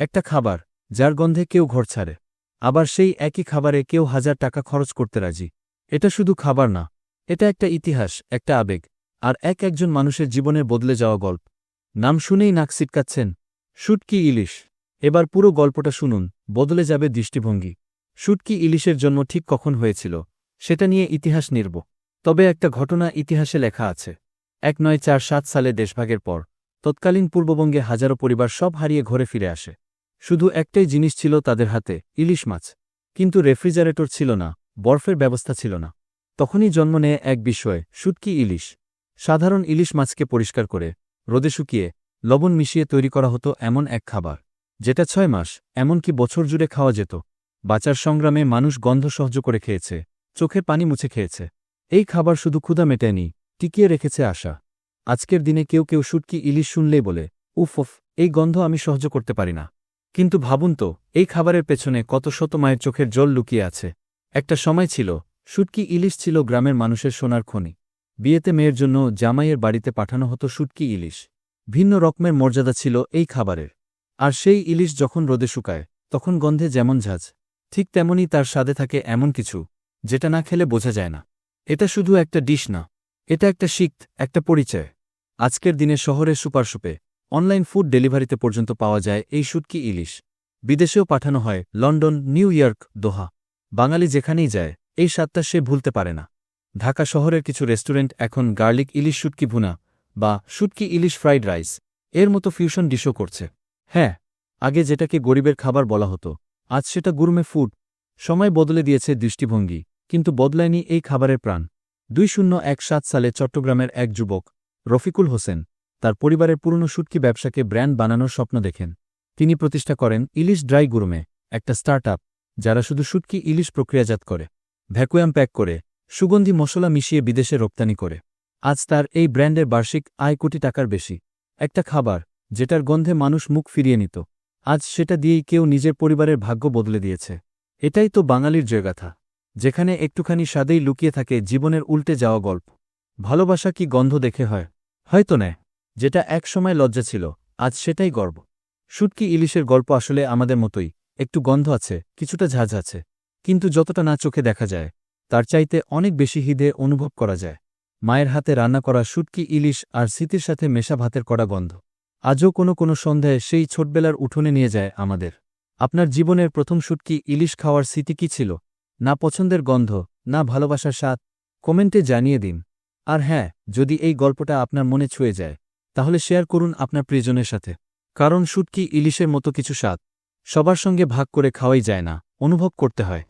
একটা খাবার, যার গন্ধে কেউ ঘর ছাড়ে। আবার সেই একই খাবারে কেউ হাজার টাকা খরচ করতে রাজি। এটা শুধু খাবার না, এটা একটা ইতিহাস, একটা আবেগ, আর এক একজন মানুষের জীবনে বদলে যাওয়া গল্প। নাম শুনেই নাক সিটকাচ্ছেন শুটকি ইলিশ। এবার পুরো গল্পটা শুনুন, বদলে যাবে দৃষ্টিভঙ্গি। শুটকি ইলিশের জন্ম ঠিক কখন হয়েছিল, সেটা নিয়ে ইতিহাস নির্ব। তবে একটা ঘটনা ইতিহাসে লেখা আছে। এক নয় চার সাত সালে দেশভাগের পর, তৎকালীন পূর্ববঙ্গে হাজারো পরিবার সব হারিয়ে ঘরে ফিরে আসে। শুধু একটাই জিনিস ছিল তাদের হাতে, ইলিশ মাছ। কিন্তু রেফ্রিজারেটর ছিল না, বরফের ব্যবস্থা ছিল না। তখনই জন্ম নেয় এক বিষয়, শুটকি ইলিশ। সাধারণ ইলিশ মাছকে পরিষ্কার করে, রোদে শুকিয়ে, লবণ মিশিয়ে তৈরি করা হতো এমন এক খাবার। যেটা ছয় মাস, এমনকি বছর জুড়ে খাওয়া যেত। বাঁচার সংগ্রামে মানুষ গন্ধ সহ্য করে খেয়েছে, চোখে পানি মুছে খেয়েছে। এই খাবার শুধু ক্ষুধা মেটায়নি টিকিয়ে রেখেছে আশা। আজকের দিনে কেউ কেউ শুটকি ইলিশ শুনলেই বলে উফ, এই গন্ধ আমি সহ্য করতে পারি না। কিন্তু ভাবুন তো, এই খাবারের পেছনে কত শত মায়ের চোখের জল লুকিয়ে আছে। একটা সময় ছিল শুটকি ইলিশ ছিল গ্রামের মানুষের সোনার খনি। বিয়েতে মেয়ের জন্য জামাইয়ের বাড়িতে পাঠানো হতো শুটকি ইলিশ। ভিন্ন রকমের মর্যাদা ছিল এই খাবারের। আর সেই ইলিশ যখন রোদে শুকায়, তখন গন্ধে যেমন ঝাঁজ, ঠিক তেমনই তার স্বাদে থাকে এমন কিছু, যেটা না খেলে বোঝা যায় না। এটা শুধু একটা ডিশ না, এটা একটা শিক্ত, একটা পরিচয়। আজকের দিনে শহরের সুপারশপে অনলাইন ফুড ডেলিভারিতে পর্যন্ত পাওয়া যায় এই শুটকি ইলিশ। বিদেশেও পাঠানো হয়, London, New York, Doha. Bangali যেখানেই যায়, এই স্বাদটা সে ভুলতে পারে না। ঢাকা শহরের কিছু রেস্টুরেন্ট এখন গার্লিক ইলিশ শুটকি ভুনা বা শুটকি ইলিশ ফ্রাইড রাইস এর মতো ফিউশন ডিশও করছে। হ্যাঁ আগে যেটাকে গরিবের খাবার বলা হতো, আজ সেটা গুরমে ফুড। সময় বদলে দিয়েছে দৃষ্টিভঙ্গি, কিন্তু বদলায়নি এই খাবারের প্রাণ। দুই সালে চট্টগ্রামের এক যুবক, রফিকুল হোসেন তার পরিবারের পুরনো শুটকি ব্যবসাকে ব্র্যান্ড বানানোর স্বপ্ন দেখেন। তিনি প্রতিষ্ঠা করেন ইলিশ ড্রাই গুরুমে, একটা স্টার্ট যারা শুধু শুটকি ইলিশ প্রক্রিয়াজাত করে, ভ্যাকুয়াম প্যাক করে, সুগন্ধি মশলা মিশিয়ে বিদেশে রপ্তানি করে। আজ তার এই ব্র্যান্ডের বার্ষিক আয় কোটি টাকার বেশি। একটা খাবার, যেটার গন্ধে মানুষ মুখ ফিরিয়ে নিত। আজ সেটা দিয়েই কেউ নিজের পরিবারের ভাগ্য বদলে দিয়েছে। এটাই তো বাঙালির জয়গাথা, যেখানে একটুখানি স্বাদেই লুকিয়ে থাকে জীবনের উল্টে যাওয়া গল্প। ভালোবাসা কি গন্ধ দেখে হয়? হয়তো নেয় যেটা এক সময় লজ্জা ছিল, আজ সেটাই গর্ব। শুটকি ইলিশের গল্প আসলে আমাদের মতোই, একটু গন্ধ আছে, কিছুটা ঝাঁঝ আছে। কিন্তু যতটা না চোখে দেখা যায়, তার চাইতে অনেক বেশি হিদে অনুভব করা যায়। মায়ের হাতে রান্না করা শুটকি ইলিশ আর স্মৃতির সাথে মেশা ভাতের কড়া গন্ধ। আজও কোনো কোনো সন্ধ্যায় সেই ছোটবেলার উঠোনে নিয়ে যায় আমাদের। আপনার জীবনের প্রথম শুটকি ইলিশ খাওয়ার স্মৃতি কি ছিল? না পছন্দের গন্ধ, না ভালোবাসার স্বাদ? কমেন্টে জানিয়ে দিন। আর হ্যাঁ যদি এই গল্পটা আপনার মনে ছুঁয়ে যায়। তাহলে শেয়ার করুন আপনার প্রিয়জনের সাথে। কারণ শুটকি ইলিশের মতো কিছু স্বাদ। সবার সঙ্গে ভাগ করে খাওয়াই যায় না। অনুভব করতে হয়।